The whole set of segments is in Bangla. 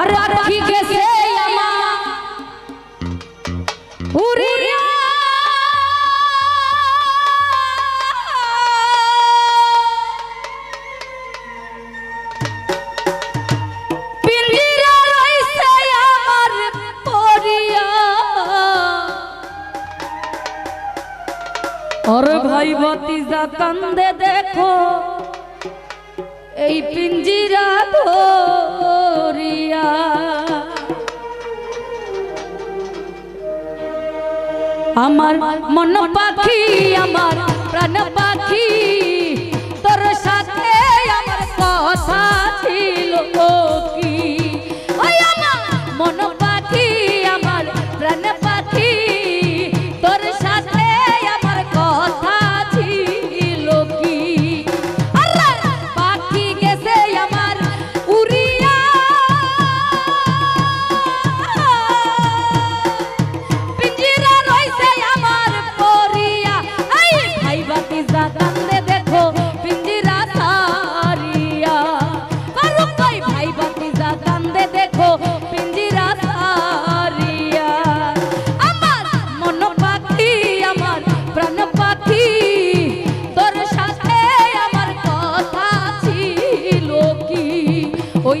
আরে পাখি গেছে আমার উড়িয়া और भाई भतीजा कंदे देखो। এই পিঞ্জিরা ধরিয়া। আমার মন পাখি, আমার প্রাণ পাখি, তোর সাথে আমার কথা ছিল কি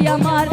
kıyamar